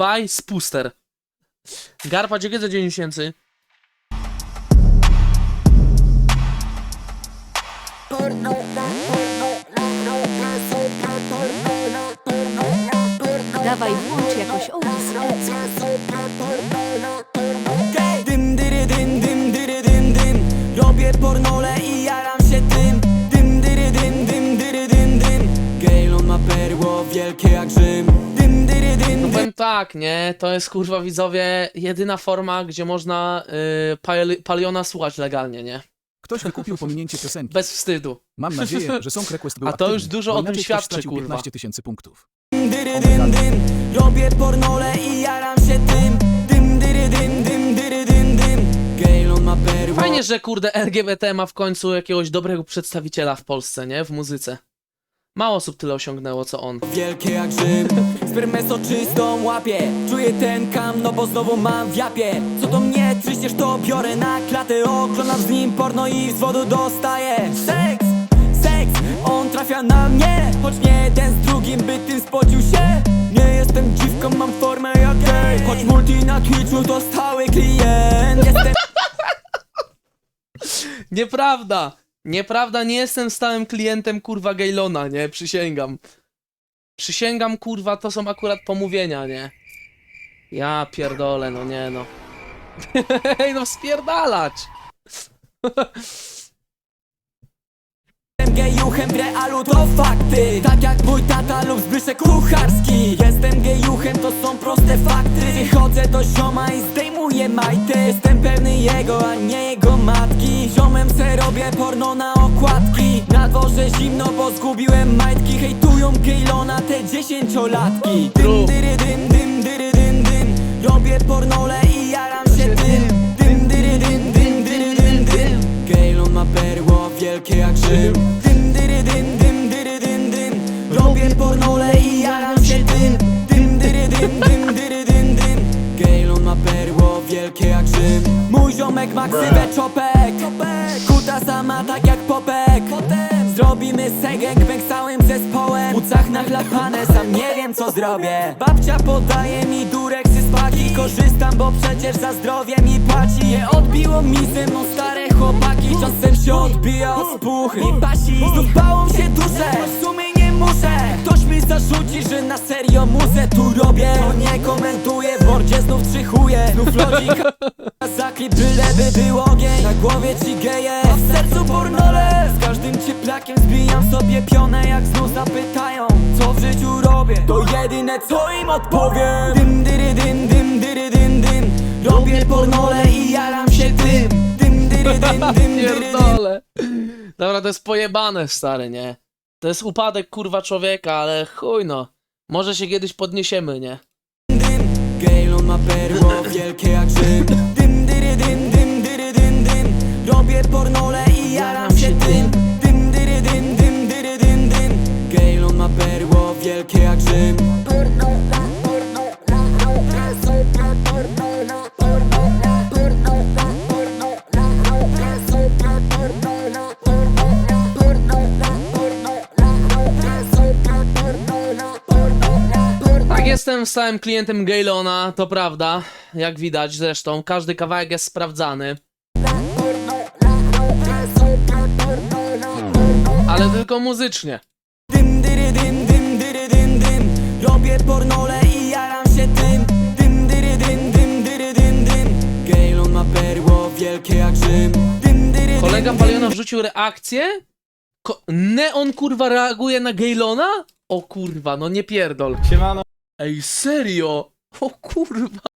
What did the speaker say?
by Spuster. Garpa, dziękuję za 9 miesięcy. Dawaj włącz jakoś. Dym, dyry, dym, dym, dyry, dym, dym Robię pornole i jaram się tym Dym, dyry, dym, dym, dyry, dym, dym Gejlon ma perło wielkie jak tak, nie? To jest kurwa widzowie jedyna forma, gdzie można y, pali, Paliona słuchać legalnie, nie? Ktoś wykupił pominięcie piosenki. Bez wstydu. Mam nadzieję, że Song Request był A to aktywny, już dużo bo o tym inaczej ktoś świadczy, stracił kurwa. 15 tysięcy punktów. dyry, dym, dym Robię pornole i jaram się tym Dym, dyry, dym, dym, dyry, dym, dym ma perło Fajnie, że kurde LGBT ma w końcu jakiegoś dobrego przedstawiciela w Polsce, nie? W muzyce. Mało osób tyle osiągnęło, co on. Wielkie jak Rzym. Spermę soczystą łapię Czuję ten kam, no bo znowu mam w japie. Co do mnie trzyściesz to biorę na klatę. Oglądam z nim porno i z wodu dostaję. Seks, seks, on trafia na mnie. Choć nie jeden z drugim by tym spocił się. Nie jestem dziwką, mam formę jak gej. Choć multi na Twitchu to stały klient. Jestem Nieprawda! Nieprawda, nie jestem stałym klientem kurwa Gaylona, nie? Przysięgam. Przysięgam, kurwa, to są akurat pomówienia, nie? Ja pierdolę, no nie no. Ej, no spierdalać! Jestem gejuchem w realu, to fakty Tak jak mój tata lub Zbyszek Kucharski Jestem gejuchem, to są proste fakty Wychodzę do zioma i zdejmuję majty Jestem pewny jego, a nie porno na okładki. Na dworze zimno, bo zgubiłem majtki. Hejtują Gaylona te dziesięciolatki. Dym, dyry, dym, dym, dyry, dym, dym. Robię pornole i jaram się tym. Dym, dyry, dym, dym, dyry, dym, dym Gaylon ma perło wielkie jak Rzym. Dym, dyry, dym, dym, dyry, dym, dym. Robię pornole i jaram się tym. Dym, dyry, dym, dym, dyry, dym, dym. Gaylon ma perło wielkie jak Rzym. Mój ziomek ma ksywę czopek popek Zrobimy segek z całym zespołem. W ucach nachlapane, sam nie wiem co zrobię. Babcia podaje mi durek z Korzystam, bo przecież za zdrowie mi płaci. Je odbiło mi ze mną stare chłopaki. Czasem się odbija od spuchy i pasi Znów bałą się duszę, zarzuci, że na serio muzę tu robię. To nie komentuję, w mordzie znów trzy chuje Znów lodzika za klip byleby był ogień. Na głowie ci geje, a w sercu pornole. Z każdym cieplakiem zbijam sobie pionę Jak znów zapytają, co w życiu robię. To jedyne co im odpowiem. Dym, dyry, dym, dym, dyry, dym, dym. Robię pornole i jaram się tym. Dym, dyry, dym, dym, dyry, dym. Dobra, to jest pojebane, stary, nie? To jest upadek, kurwa, człowieka, ale chuj no. Może się kiedyś podniesiemy, nie? ma perło wielkie jak Robię pornole jestem stałym klientem Gaylona, to prawda. Jak widać zresztą, każdy kawałek jest sprawdzany. Ale tylko muzycznie. Dym, dyry, dym, dym, dyry, dym, dym Robię pornole i jaram się tym Dym, dyry, dym, dym, dyry, dym, dym Gaylon ma perło wielkie jak Rzym Dym, dyry, dym, Kolega Paliona wrzucił reakcję? Ko Neon kurwa reaguje na Gaylona? O kurwa, no nie pierdol. Siemano, Ej, serio? O kurwa.